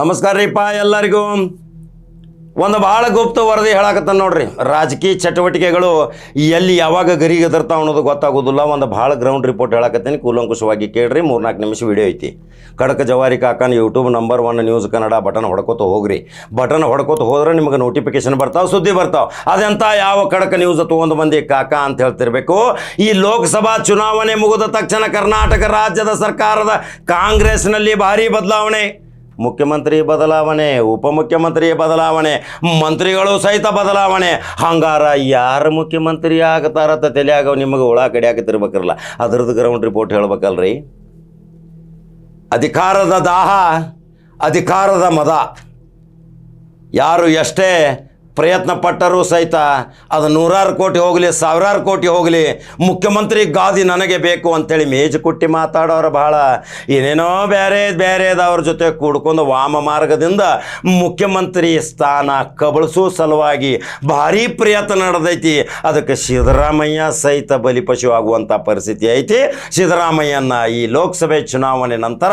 ನಮಸ್ಕಾರ ರೀಪ್ಪ ಎಲ್ಲರಿಗೂ. ಒಂದು ಭಾಳ ಗುಪ್ತ ವರದಿ ಹೇಳಕತ್ತ ನೋಡ್ರಿ. ರಾಜಕೀಯ ಚಟುವಟಿಕೆಗಳು ಎಲ್ಲಿ ಯಾವಾಗ ಗರಿಗೆ ಅನ್ನೋದು ಗೊತ್ತಾಗೋದಿಲ್ಲ. ಒಂದು ಭಾಳ ಗ್ರೌಂಡ್ ರಿಪೋರ್ಟ್ ಹೇಳಕತ್ತೀನಿ. ಕೂಲಂಕುಷವಾಗಿ ಕೇಳ್ರಿ. ಮೂರ್ನಾಲ್ಕು ನಿಮಿಷ ವಿಡಿಯೋ ಐತಿ. ಕಡಕ ಜವಾರಿ ಕಾಕನ್ YouTube number one news Kannada button ಹೊಡ್ಕೋತ ಹೋಗ್ರಿ. ಬಟನ್ ಹೊಡ್ಕೋತ ಹೋದ್ರೆ ನಿಮಗೆ ನೋಟಿಫಿಕೇಶನ್ ಬರ್ತಾವೆ, ಸುದ್ದಿ ಬರ್ತಾವೆ. ಅದೆಂತ ಯಾವ ಕಡಕ ನ್ಯೂಸ್ ತೊಗೊಂಡು ಬಂದು ಕಾಕ ಅಂತ ಹೇಳ್ತಿರ್ಬೇಕು. ಈ ಲೋಕಸಭಾ ಚುನಾವಣೆ ಮುಗಿದ ತಕ್ಷಣ ಕರ್ನಾಟಕ ರಾಜ್ಯದ ಸರ್ಕಾರದ ಕಾಂಗ್ರೆಸ್ನಲ್ಲಿ ಭಾರಿ ಬದಲಾವಣೆ. ಮುಖ್ಯಮಂತ್ರಿ ಬದಲಾವಣೆ, ಉಪಮುಖ್ಯಮಂತ್ರಿ ಬದಲಾವಣೆ, ಮಂತ್ರಿಗಳು ಸಹಿತ ಬದಲಾವಣೆ. ಹಂಗಾರ ಯಾರು ಮುಖ್ಯಮಂತ್ರಿ ಆಗತಾರತ್ತ ತಲೆಯಾಗ ನಿಮಗೆ ಹುಳ ಕಡಿಯಾಕತ್ತಿರ್ಬೇಕಿರಲ್ಲ ಅದ್ರದ್ದು ಗ್ರೌಂಡ್ ರಿಪೋರ್ಟ್ ಹೇಳ್ಬೇಕಲ್ರಿ. ಅಧಿಕಾರದ ದಾಹ, ಅಧಿಕಾರದ ಮದ. ಯಾರು ಎಷ್ಟೇ ಪ್ರಯತ್ನ ಪಟ್ಟರು ಸಹಿತ ಅದು ನೂರಾರು ಕೋಟಿ ಹೋಗಲಿ, ಸಾವಿರಾರು ಕೋಟಿ ಹೋಗಲಿ, ಮುಖ್ಯಮಂತ್ರಿ ಗಾದಿ ನನಗೆ ಬೇಕು ಅಂತೇಳಿ ಮೇಜು ಕುಟ್ಟಿ ಮಾತಾಡೋರು ಭಾಳ ಏನೇನೋ ಬೇರೆ ಬೇರೆದವ್ರ ಜೊತೆ ಕೂಡ್ಕೊಂಡು ವಾಮ ಮಾರ್ಗದಿಂದ ಮುಖ್ಯಮಂತ್ರಿ ಸ್ಥಾನ ಕಬಳಿಸೋ ಸಲುವಾಗಿ ಭಾರಿ ಪ್ರಯತ್ನ ನಡೆದೈತಿ. ಅದಕ್ಕೆ ಸಿದ್ದರಾಮಯ್ಯ ಸಹಿತ ಬಲಿಪಶು ಆಗುವಂಥ ಪರಿಸ್ಥಿತಿ ಐತಿ. ಸಿದ್ದರಾಮಯ್ಯನ ಈ ಲೋಕಸಭೆ ಚುನಾವಣೆ ನಂತರ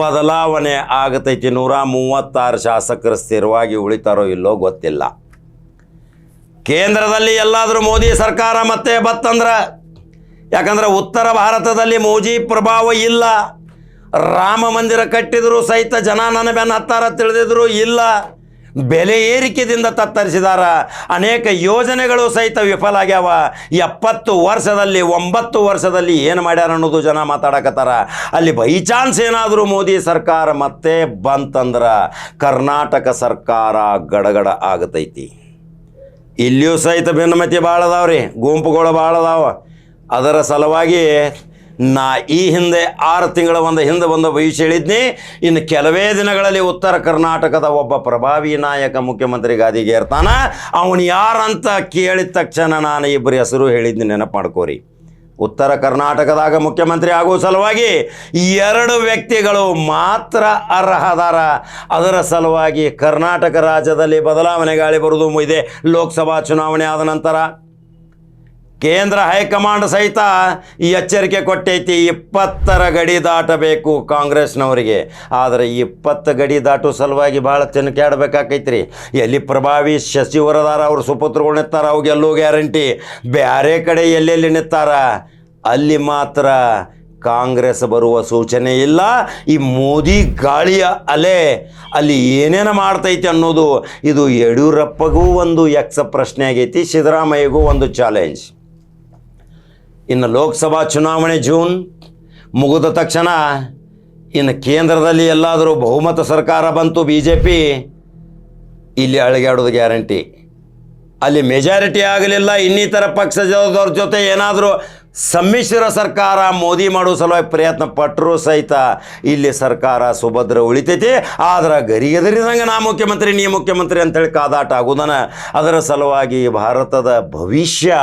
ಬದಲಾವಣೆ ಆಗತೈತಿ. ನೂರ ಮೂವತ್ತಾರು ಶಾಸಕರು ಸ್ಥಿರವಾಗಿ ಉಳಿತಾರೋ ಇಲ್ಲೋ ಗೊತ್ತಿಲ್ಲ. ಕೇಂದ್ರದಲ್ಲಿ ಎಲ್ಲಾದರೂ ಮೋದಿ ಸರ್ಕಾರ ಮತ್ತೆ ಬತ್ತಂದ್ರೆ? ಯಾಕಂದ್ರೆ ಉತ್ತರ ಭಾರತದಲ್ಲಿ ಮೋದಿ ಪ್ರಭಾವ ಇಲ್ಲ. ರಾಮ ಮಂದಿರ ಕಟ್ಟಿದ್ರು ಸಹಿತ ಜನ ನನ್ನ ಬೆನ್ನ ಹತ್ತಾರ ತಿಳಿದಿದ್ರು ಇಲ್ಲ. ಬೆಲೆ ಏರಿಕೆದಿಂದ ತತ್ತರಿಸಿದಾರ. ಅನೇಕ ಯೋಜನೆಗಳು ಸಹಿತ ವಿಫಲ ಆಗ್ಯಾವ. ಎಪ್ಪತ್ತು ವರ್ಷದಲ್ಲಿ, ಒಂಬತ್ತು ವರ್ಷದಲ್ಲಿ ಏನು ಮಾಡ್ಯಾರ ಅನ್ನೋದು ಜನ ಮಾತಾಡಕತ್ತಾರ. ಅಲ್ಲಿ ಬೈ ಚಾನ್ಸ್ ಏನಾದರೂ ಮೋದಿ ಸರ್ಕಾರ ಮತ್ತೆ ಬಂತಂದ್ರೆ ಕರ್ನಾಟಕ ಸರ್ಕಾರ ಗಡಗಡ ಆಗತೈತಿ. ಇಲ್ಲಿಯೂ ಸಹಿತ ಭಿನ್ನಮತಿ ಭಾಳ ಅದಾವ್ರಿ ಗುಂಪುಗಳು ಭಾಳ ಅದಾವ ಅದರ ಸಲುವಾಗಿ ನಾ ಈ ಹಿಂದೆ ಆರು ತಿಂಗಳ ಒಂದು ಹಿಂದೆ ಒಂದು ಭವಿಷ್ಯ ಹೇಳಿದ್ನಿ. ಇನ್ನು ಕೆಲವೇ ದಿನಗಳಲ್ಲಿ ಉತ್ತರ ಕರ್ನಾಟಕದ ಒಬ್ಬ ಪ್ರಭಾವಿ ನಾಯಕ ಮುಖ್ಯಮಂತ್ರಿ ಗಾದಿಗೆ ಇರ್ತಾನ ಅವನು ಯಾರಂತ ಕೇಳಿದ ತಕ್ಷಣ ನಾನು ಇಬ್ಬರು ಹೆಸರು ಹೇಳಿದ್ನಿ ನೆನಪು ಮಾಡ್ಕೋರಿ. ಉತ್ತರ ಕರ್ನಾಟಕದಾಗ ಮುಖ್ಯಮಂತ್ರಿ ಆಗುವ ಸಲುವಾಗಿ ಎರಡು ವ್ಯಕ್ತಿಗಳು ಮಾತ್ರ ಅರ್ಹದಾರ. ಅದರ ಸಲುವಾಗಿ ಕರ್ನಾಟಕ ರಾಜ್ಯದಲ್ಲಿ ಬದಲಾವಣೆ ಗಾಳಿ ಬರುವುದು ಇದೆ. ಲೋಕಸಭಾ ಚುನಾವಣೆ ಆದ ನಂತರ ಕೇಂದ್ರ ಹೈಕಮಾಂಡ್ ಸಹಿತ ಈ ಎಚ್ಚರಿಕೆ ಕೊಟ್ಟೈತಿ ಇಪ್ಪತ್ತರ ಗಡಿ ದಾಟಬೇಕು ಕಾಂಗ್ರೆಸ್ನವರಿಗೆ. ಆದರೆ ಇಪ್ಪತ್ತು ಗಡಿ ದಾಟೋ ಸಲುವಾಗಿ ಭಾಳ ತಿನ್ಕಾಡ್ಬೇಕಾಕೈತ್ರಿ ಎಲ್ಲಿ ಪ್ರಭಾವಿ ಶಶಿವರದಾರ ಅವ್ರ ಸುಪುತ್ರಗಳು ನಿಂತಾರ ಅವಾಗೆಲ್ಲೂ ಗ್ಯಾರಂಟಿ. ಬೇರೆ ಕಡೆ ಎಲ್ಲೆಲ್ಲಿ ನಿಂತಾರ, ಅಲ್ಲಿ ಮಾತ್ರ ಕಾಂಗ್ರೆಸ್ ಬರುವ ಸೂಚನೆ ಇಲ್ಲ. ಈ ಮೋದಿ ಗಾಳಿಯ ಅಲೆ, ಅಲ್ಲಿ ಏನೇನು ಮಾಡ್ತೈತಿ ಅನ್ನೋದು ಇದು ಯಡಿಯೂರಪ್ಪಗೂ ಒಂದು ಯಕ್ಷ ಪ್ರಶ್ನೆ ಆಗೈತಿ ಸಿದ್ದರಾಮಯ್ಯಗೂ ಒಂದು ಚಾಲೆಂಜ್ ಇನ್ನು ಲೋಕಸಭಾ ಚುನಾವಣೆ ಜೂನ್ ಮುಗಿದ ತಕ್ಷಣ ಇನ್ನು ಕೇಂದ್ರದಲ್ಲಿ ಎಲ್ಲಾದರೂ ಬಹುಮತ ಸರ್ಕಾರ ಬಂತು ಬಿ ಜೆ ಪಿ ಇಲ್ಲಿ ಅಳಗಾಡೋದು ಗ್ಯಾರಂಟಿ. ಅಲ್ಲಿ ಮೆಜಾರಿಟಿ ಆಗಲಿಲ್ಲ, ಇನ್ನಿತರ ಪಕ್ಷದವ್ರ ಜೊತೆ ಏನಾದರೂ ಸಮ್ಮಿಶ್ರ ಸರ್ಕಾರ ಮೋದಿ ಮಾಡೋ ಸಲುವಾಗಿ ಪ್ರಯತ್ನ ಪಟ್ಟರು ಸಹಿತ ಇಲ್ಲಿ ಸರ್ಕಾರ ಸುಭದ್ರ ಉಳಿತೈತಿ. ಆದ್ರೆ ಗರಿಗೆದರಿದಂಗೆ ನಾ ಮುಖ್ಯಮಂತ್ರಿ, ನೀ ಮುಖ್ಯಮಂತ್ರಿ ಅಂತೇಳಿ ಕಾದಾಟ ಆಗುದನ. ಅದರ ಸಲುವಾಗಿ ಭಾರತದ ಭವಿಷ್ಯ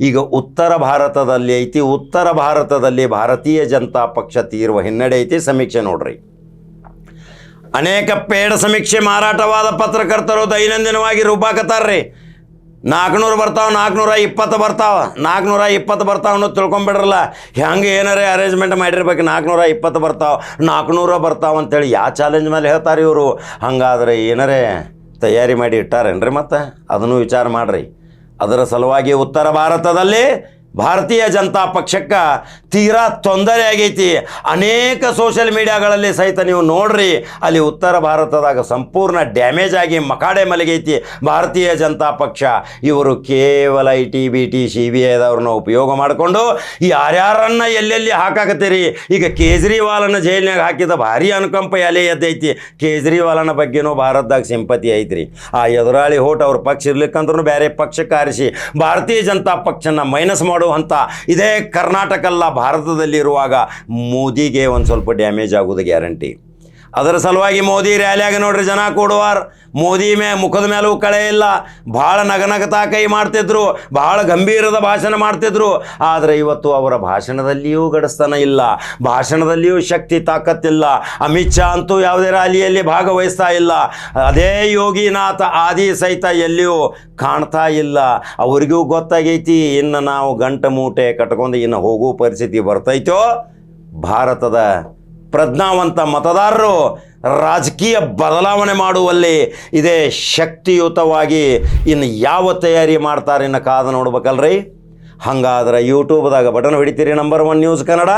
ಈಗ ಉತ್ತರ ಭಾರತದಲ್ಲಿ ಐತಿ. ಉತ್ತರ ಭಾರತದಲ್ಲಿ ಭಾರತೀಯ ಜನತಾ ಪಕ್ಷ ತೀರುವ ಹಿನ್ನಡೆ ಐತಿ. ಸಮೀಕ್ಷೆ ನೋಡ್ರಿ. ಅನೇಕ ಪೇಡ ಸಮೀಕ್ಷೆ ಮಾರಾಟವಾದ ಪತ್ರಕರ್ತರು ದೈನಂದಿನವಾಗಿ ರೂಪಾಕತ್ತಾರ್ರಿ ನಾಲ್ಕುನೂರು ಬರ್ತಾವ ನಾಲ್ಕುನೂರ ಇಪ್ಪತ್ತು ಬರ್ತಾವ. ನಾಲ್ಕುನೂರ ಇಪ್ಪತ್ತು ಬರ್ತಾವ ಅನ್ನೋದು ತಿಳ್ಕೊಂಬಿಡ್ರಲ್ಲ. ಹೆಂಗೆ ಏನಾರೇ ಅರೇಂಜ್ಮೆಂಟ್ ಮಾಡಿರ್ಬೇಕು ನಾಲ್ಕುನೂರ ಇಪ್ಪತ್ತು ಬರ್ತಾವ ನಾಲ್ಕುನೂರ ಬರ್ತಾವ ಅಂತೇಳಿ ಯಾವ ಚಾಲೆಂಜ್ ಮೇಲೆ ಹೇಳ್ತಾರೆ ಇವರು. ಹಂಗಾದ್ರೆ ಏನಾರೇ ತಯಾರಿ ಮಾಡಿ ಇಟ್ಟಾರೇನ್ರಿ ಮತ್ತೆ? ಅದನ್ನು ವಿಚಾರ ಮಾಡಿರಿ. ಅದರ ಸಲುವಾಗಿ ಉತ್ತರ ಭಾರತದಲ್ಲಿ ಭಾರತೀಯ ಜನತಾ ಪಕ್ಷಕ್ಕೆ ತೀರಾ ತೊಂದರೆ ಆಗೈತಿ. ಅನೇಕ ಸೋಷಿಯಲ್ ಮೀಡಿಯಾಗಳಲ್ಲಿ ಸಹಿತ ನೀವು ನೋಡ್ರಿ, ಅಲ್ಲಿ ಉತ್ತರ ಭಾರತದಾಗ ಸಂಪೂರ್ಣ ಡ್ಯಾಮೇಜ್ ಆಗಿ ಮಕಾಡೆ ಮಲಗೈತಿ ಭಾರತೀಯ ಜನತಾ ಪಕ್ಷ. ಇವರು ಕೇವಲ I T B T C B ಐದವ್ರನ್ನ ಉಪಯೋಗ ಮಾಡಿಕೊಂಡು ಯಾರ್ಯಾರನ್ನ ಎಲ್ಲೆಲ್ಲಿ ಹಾಕಾಕತ್ತೀರಿ? ಈಗ ಕೇಜ್ರಿವಾಲನ ಜೈಲಿನಾಗ ಹಾಕಿದ ಭಾರಿ ಅನುಕಂಪ ಎಲೆ ಎದ್ದೈತಿ. ಕೇಜ್ರಿವಾಲನ ಬಗ್ಗೆನೂ ಭಾರತದಾಗ ಸಿಂಪತಿ ಐತ್ರಿ. ಆ ಎದುರಾಳಿ ಹೋಟ್ ಅವ್ರ ಪಕ್ಷ ಇರ್ಲಿಕ್ಕಂದ್ರೂ ಬೇರೆ ಪಕ್ಷಕ್ಕೆ ಆರಿಸಿ ಭಾರತೀಯ ಜನತಾ ಪಕ್ಷನ ಮೈನಸ್ ಮಾಡುವಂಥ ಇದೇ ಕರ್ನಾಟಕ ಅಲ್ಲ ಭಾರತದಲ್ಲಿರುವಾಗ ಮೋದಿಗೆ ಒಂದು ಸ್ವಲ್ಪ ಡ್ಯಾಮೇಜ್ ಆಗೋದು ಗ್ಯಾರಂಟಿ ಅದರ ಸಲುವಾಗಿ ಮೋದಿ ರ್ಯಾಲಿಯಾಗ ನೋಡ್ರಿ ಜನ ಕೊಡುವಾರ. ಮೋದಿ ಮೇ ಮುಖದ ಮೇಲೂ ಕಳೆ ಇಲ್ಲ. ಭಾಳ ನಗನಗತಾ ಕೈ ಮಾಡ್ತಿದ್ರು. ಭಾಳ ಗಂಭೀರದ ಭಾಷಣ ಮಾಡ್ತಿದ್ರು. ಆದರೆ ಇವತ್ತು ಅವರ ಭಾಷಣದಲ್ಲಿಯೂ ಗಡಸ್ತನ ಇಲ್ಲ. ಭಾಷಣದಲ್ಲಿಯೂ ಶಕ್ತಿ ತಾಕತ್ತಿಲ್ಲ. ಅಮಿತ್ ಶಾ ಅಂತೂ ಯಾವುದೇ ರ್ಯಾಲಿಯಲ್ಲಿ ಭಾಗವಹಿಸ್ತಾ ಇಲ್ಲ. ಅದೇ ಯೋಗಿನಾಥ ಆದಿ ಸಹಿತ ಎಲ್ಲಿಯೂ ಕಾಣ್ತಾ ಇಲ್ಲ. ಅವರಿಗೂ ಗೊತ್ತಾಗೈತಿ, ಇನ್ನು ನಾವು ಗಂಟ ಮೂಟೆ ಕಟ್ಕೊಂಡು ಇನ್ನು ಹೋಗೋ ಪರಿಸ್ಥಿತಿ ಬರ್ತೈತೋ? ಭಾರತದ ಪ್ರಜ್ಞಾವಂತ ಮತದಾರರು ರಾಜಕೀಯ ಬದಲಾವಣೆ ಮಾಡುವಲ್ಲಿ ಇದೇ ಶಕ್ತಿಯುತವಾಗಿ ಇನ್ನು ಯಾವ ತಯಾರಿ ಮಾಡ್ತಾರೆ ಇನ್ನು ಕಾದು ನೋಡ್ಬೇಕಲ್ರಿ? ಹಂಗಾದ್ರೆ ಯೂಟ್ಯೂಬ್ದಾಗ ಬಟನ್ ಹೊಡಿತೀರಿ ನಂಬರ್ ಒನ್ ನ್ಯೂಸ್ ಕನ್ನಡ.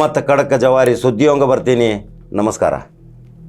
ಮತ್ತು ಕಡಕ ಜವಾರಿ ಸುದ್ದಿಯೊಂಗ ಬರ್ತೀನಿ. ನಮಸ್ಕಾರ.